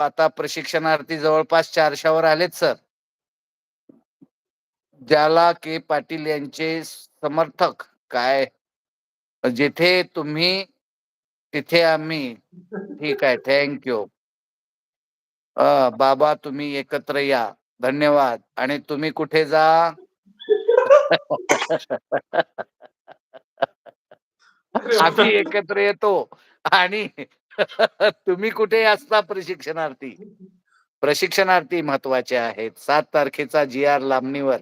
आता प्रशिक्षणार्थी जवळपास चारशेवर आलेत सर. ज्याला के. पाटील यांचे समर्थक काय? जिथे तुम्ही तिथे आम्ही. ठीक आहे. थँक्यू बाबा तुम्ही एकत्र या. धन्यवाद. आणि तुम्ही कुठे जा? आम्ही एकत्र येतो. आणि तुम्ही कुठे असता प्रशिक्षणार्थी? प्रशिक्षणार्थी महत्त्वाचे आहेत. सात तारखेचा जी आर लांबणीवर.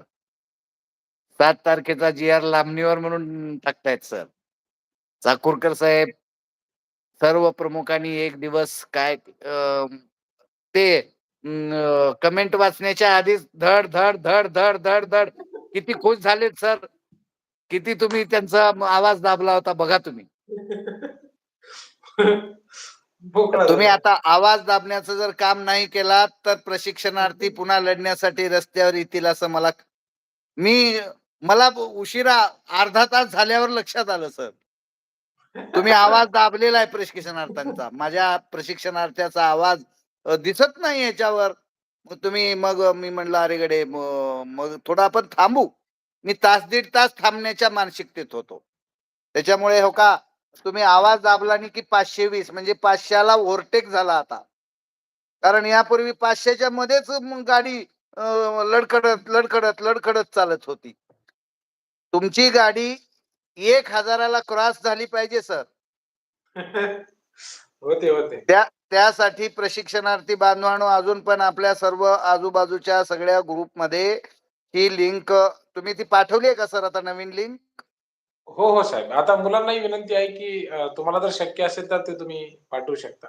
सात तारखेचा जी आर लांबणीवर म्हणून टाकतायत सर. चाकूरकर साहेब सर्व प्रमुखांनी एक दिवस काय ते कमेंट वाचण्याच्या आधीच धड धड धड धड धड धड. किती खुश झालेत सर. किती तुम्ही त्यांचा आवाज दाबला होता बघा तुम्ही. तुम्ही. आता आवाज दाबण्याचं जर काम नाही केला तर प्रशिक्षणार्थी पुन्हा लढण्यासाठी रस्त्यावर येतील असं मला मी मला उशिरा अर्धा तास झाल्यावर लक्षात आलं सर. तुम्ही आवाज दाबलेला आहे प्रशिक्षणार्थ्यांचा माझ्या प्रशिक्षणार्थ्याचा आवाज दिसत नाही याच्यावर. मग तुम्ही मग मी म्हणलं अरे गडे म- मग थोडं आपण थांबू. मी तास दीड तास थांबण्याच्या मानसिकतेत होतो. त्याच्यामुळे हो का तुम्ही आवाज दाबला नाही की पाचशे वीस म्हणजे पाचशेला ओव्हरटेक झाला आता. कारण यापूर्वी पाचशेच्या मध्येच गाडी अं, लडखडत लडखडत लडखडत चालत होती. तुमची गाडी एक हजाराला क्रॉस झाली पाहिजे सर होते होते. त्या त्यासाठी प्रशिक्षणार्थी बांधवांनो अजून पण आपल्या सर्व आजूबाजूच्या सगळ्या ग्रुपमध्ये ही लिंक तुम्ही ती पाठवली आहे का सर आता नवीन लिंक हो हो साहेब. आता मुलांनाही विनंती आहे की अ, तुम्हाला जर शक्य असेल तर ते तुम्ही पाठवू शकता.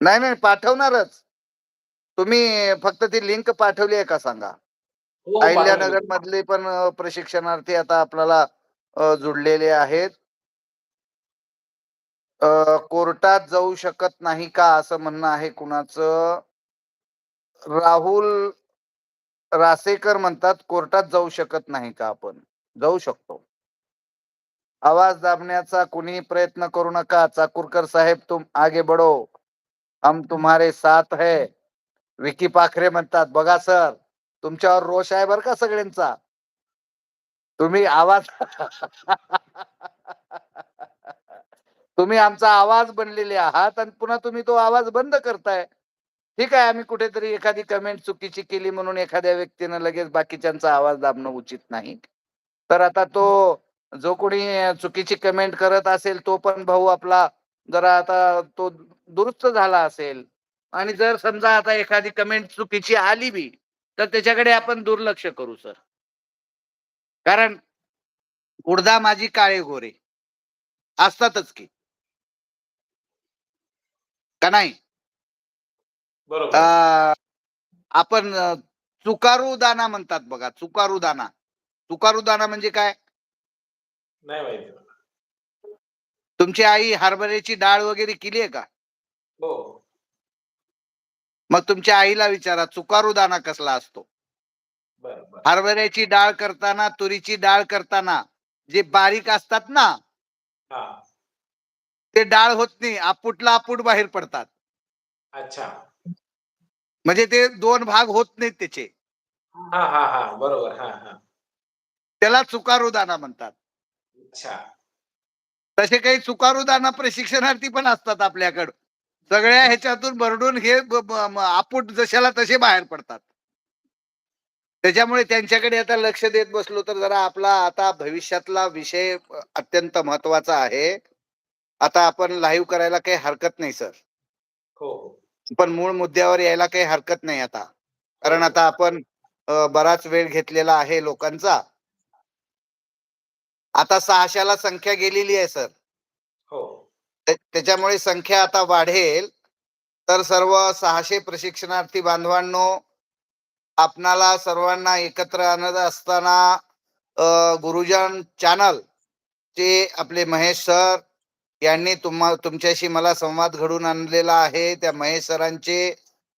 नाही नाही पाठवणारच. तुम्ही फक्त ती लिंक पाठवली आहे का सांगा? हो, हो, अहिल्यानगर. मधले पण अ, प्रशिक्षणार्थी आता आपल्याला अ, जुडलेले आहेत. अ, कोर्टात जाऊ शकत नाही का असं म्हणणं आहे कुणाचं? राहुल रासेकर म्हणतात कोर्टात जाऊ शकत नाही का आपण? जाऊ शकतो. आवाज दाबण्याचा कुणी प्रयत्न करू नका. चाकूरकर साहेब तुम आगे बढो. हम तुम्हारे साथ है. विकी पाखरे म्हणतात बघा सर तुमच्यावर रोष आहे बर का सगळ्यांचा? तुम्ही आवाज तुम्ही आमचा आवाज बनलेले आहात आणि पुन्हा तुम्ही तो आवाज बंद करताय. ठीक आहे आम्ही कुठेतरी एखादी कमेंट चुकीची केली म्हणून एखाद्या व्यक्तीनं लगेच बाकीच्यांचा आवाज दाबणं उचित नाही. तर आता तो जो कोणी चुकीची कमेंट करत असेल तो पण भाऊ आपला जरा आता तो दुरुस्त झाला असेल. आणि जर समजा आता एखादी कमेंट चुकीची आली बी तर त्याच्याकडे आपण दुर्लक्ष करू सर. कारण उडदा माझी काळे गोरे. असतातच की. का नाही? आपण चुकारू दाना म्हणतात बघा चुकारू दाना. चुकारू दाना म्हणजे काय? नाही माहिती मला. तुमची आई हरभऱ्याची डाळ वगैरे केली आहे का? हो. मग तुमच्या आईला विचारा चुकारू दाना कसला असतो? बरं बरं. हरभऱ्याची डाळ करताना तुरीची डाळ करताना जे बारीक असतात ना हा. ते डाळ होत नाही आपूटला आपूट बाहेर पडतात. अच्छा. म्हणजे ते दोन भाग होत नाहीत त्याचे. हा हा हा बरोबर हा हा. त्याला चुकारू दाना म्हणतात. तसे काही चुकारू दाना प्रशिक्षणार्थी पण असतात आपल्याकडं. सगळ्या ह्याच्यातून भरडून हे आपूट जशाला तसे बाहेर पडतात. त्याच्यामुळे त्यांच्याकडे आता लक्ष देत बसलो तर जरा आपला आता भविष्यातला विषय अत्यंत महत्त्वाचा आहे. आता आपण लाईव्ह करायला काही हरकत नाही सर हो हो. पण मूळ मुद्द्यावर यायला काही हरकत नाही आता. कारण आता आपण बराच वेळ घेतलेला आहे लोकांचा. आता सहाशेला संख्या गेलेली आहे सर. हो. त्या- त्याच्यामुळे संख्या आता वाढेल. तर सर्व सहाशे प्रशिक्षणार्थी बांधवांनो आपणाला सर्वांना एकत्र आणत असताना गुरुजन चॅनल चे आपले महेश सर यांनी तुम्हा तुमच्याशी मला संवाद घडून आणलेला आहे. त्या महेश सरांचे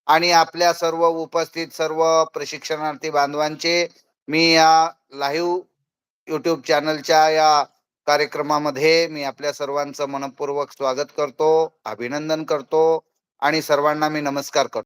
आणि आपल्या सर्व उपस्थित सर्व प्रशिक्षणार्थी बांधवांचे मी या लाईव्ह युट्यूब चॅनलच्या या कार्यक्रमामध्ये मी आपल्या सर्वांचं मनपूर्वक स्वागत करतो अभिनंदन करतो आणि सर्वांना मी नमस्कार करतो.